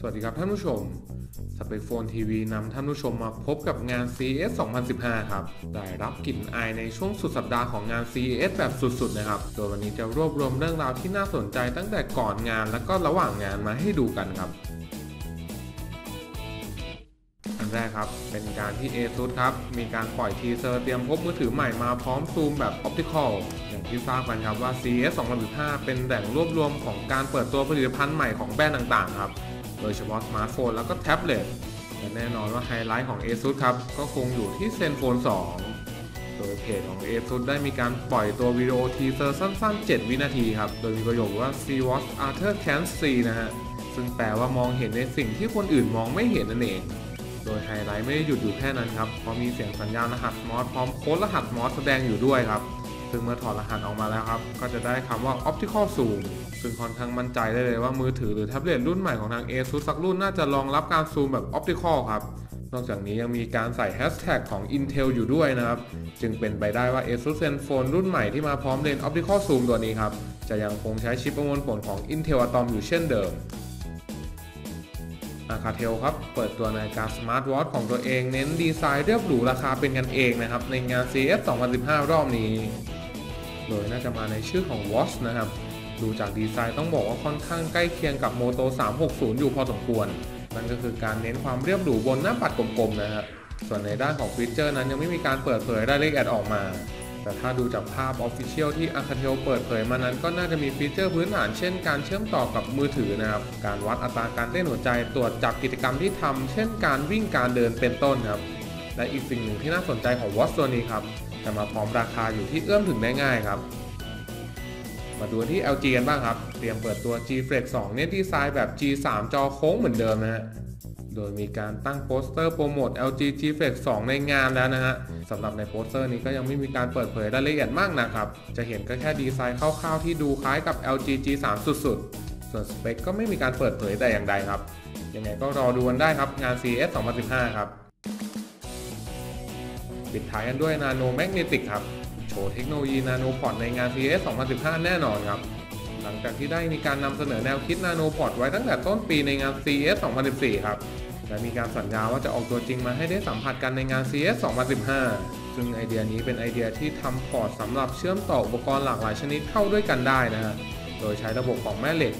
สวัสดีครับท่านผู้ชมสเปกโฟนทีวีนำท่านผู้ชมมาพบกับงาน CES 2015 ครับ ได้รับกลิ่นอายในช่วงสุดสัปดาห์ของงาน CES แบบสุดๆ นะครับ โดยวันนี้จะรวบรวมเรื่องราวที่น่าสนใจตั้งแต่ก่อนงานและก็ระหว่างงานมาให้ดูกันครับ อันแรกครับ เป็นการที่ ASUS ครับ มีการปล่อยทีเซอร์เตรียมพบมือถือใหม่มาพร้อมซูมแบบออปติคอลอย่างที่ทราบกันครับว่า CES 2015 เป็นแหล่งรวบรวมของการเปิดตัวผลิตภัณฑ์ใหม่ของแบรนด์ต่างๆ ครับ โดยเฉพาะสมาร์ทโฟนแล้วก็แท็บเล็ตและแน่นอนว่าไฮไลท์ของ ASUS ครับ ก็คงอยู่ที่เซนโฟน2โดยเพจของ ASUS ได้มีการปล่อยตัววิดีโอทีเซอร์สั้น ๆ 7 วินาทีครับ โดยมีประโยคว่า See what Arthur can see นะฮะ ซึ่งแปลว่ามองเห็นในสิ่งที่คนอื่นมองไม่เห็นนั่นเอง โดยไฮไลท์ไม่ได้หยุดอยู่แค่นั้นครับเพราะมีเสียงสัญญาณรหัสมอสพร้อมโค้ดรหัสมอสแสดงอยู่ด้วยครับ ซึ่งเมื่อถอดรหัสออกมาแล้วครับ ก็จะได้คำว่า optical zoom ซึ่งค่อนข้างมั่นใจได้เลยว่ามือถือหรือแท็บเล็ตรุ่นใหม่ของทาง ASUS สักรุ่นน่าจะรองรับการซูมแบบ optical ครับ นอกจากนี้ยังมีการใส่แฮชแท็กของ Intel อยู่ด้วยนะครับ จึงเป็นไปได้ว่า ASUS ZenFone รุ่นใหม่ที่มาพร้อมเลนส์ optical zoom ตัวนี้ครับ จะยังคงใช้ชิปประมวลผลของ Intel Atom อยู่เช่นเดิมอาคาเทลครับ เปิดตัวนาฬิกาสมาร์ทวอทของตัวเองเน้นดีไซน์เรียบหรูราคาเป็นกันเองนะครับ ในงาน CES 2015 รอบนี้ โดยน่าจะมาในชื่อของ Watch นะครับ ดูจากดีไซน์ต้องบอกว่าค่อนข้างใกล้เคียงกับ Moto 360 อยู่พอสมควร นั่นก็คือการเน้นความเรียบหรูบนหน้าปัดกลมๆนะครับส่วนในด้านของฟีเจอร์นั้นยังไม่มีการเปิดเผยรายละเอียดออกมา แต่ถ้าดูจากภาพ Official ที่ a า a t e l เปิดเผยมานั้นก็น่าจะมีฟีเจอร์พื้นฐานเช่นการเชื่อมต่อกับมือถือนะครับ การวัดอัตราการเต้นหัวใจตรวจจับกิจกรรมที่ทำเช่นการวิ่งการเดินเป็นต้นครับ และอีกสิ่งหนึ่งที่น่าสนใจของ Watch ตัวนี้ครับ จะมาพร้อมราคาอยู่ที่เอื้อมถึงได้ง่ายครับ มาดูที่ LG กันบ้างครับ เตรียมเปิดตัว G Flex 2 เนี่ยดีไซน์แบบ G3 จอโค้งเหมือนเดิมนะฮะโดยมีการตั้งโปสเตอร์โปรโมท LG G Flex 2 ในงานแล้วนะฮะสำหรับในโปสเตอร์นี้ก็ยังไม่มีการเปิดเผยรายละเอียดมากนะครับ จะเห็นก็แค่ดีไซน์คร่าวๆที่ดูคล้ายกับ LG G3 สุดๆ ส่วนสเปคก็ไม่มีการเปิดเผยแต่อย่างใดครับ ยังไงก็รอดูกันได้ครับงาน CES 2015 ครับ ปิดท้ายกันด้วย Nano Magnetic ครับ โชว์เทคโนโลยี Nano Pod ในงาน CES 2015 แน่นอนครับ หลังจากที่ได้มีการนำเสนอแนวคิด Nano Pod ไว้ตั้งแต่ต้นปีในงาน CES 2014 ครับและมีการสัญญาว่าจะออกตัวจริงมาให้ได้สัมผัสกันในงาน CES 2015 ซึ่งไอเดียนี้เป็นไอเดียที่ทำพอร์ตสำหรับเชื่อมต่ออุปกรณ์หลากหลายชนิดเข้าด้วยกันได้นะฮะ โดยใช้ระบบของแม่เหล็ก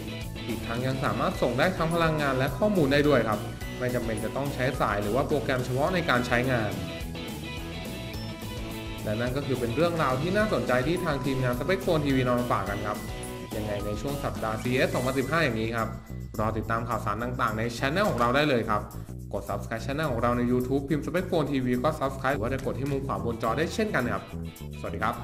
อีกทั้งยังสามารถส่งได้ทั้งพลังงานและข้อมูลได้ด้วยครับ ไม่จำเป็นจะต้องใช้สายหรือว่าโปรแกรมเฉพาะในการใช้งาน และนั่นก็คือเป็นเรื่องราวที่น่าสนใจที่ทางทีมงานสเปคโฟนทีวีนำมาฝากกันครับยังไงในช่วงสัปดาห์ CS 2015 อย่างนี้ครับรอติดตามข่าวสารต่างๆ ในช anel ของเราได้เลยครับ กด subscribe ช anel ของเราใน YouTube พิมพ์ Spec Phone TV ก็ subscribe หรือว่าจะกดที่มุมขวาบนจอได้เช่นกันครับ สวัสดีครับ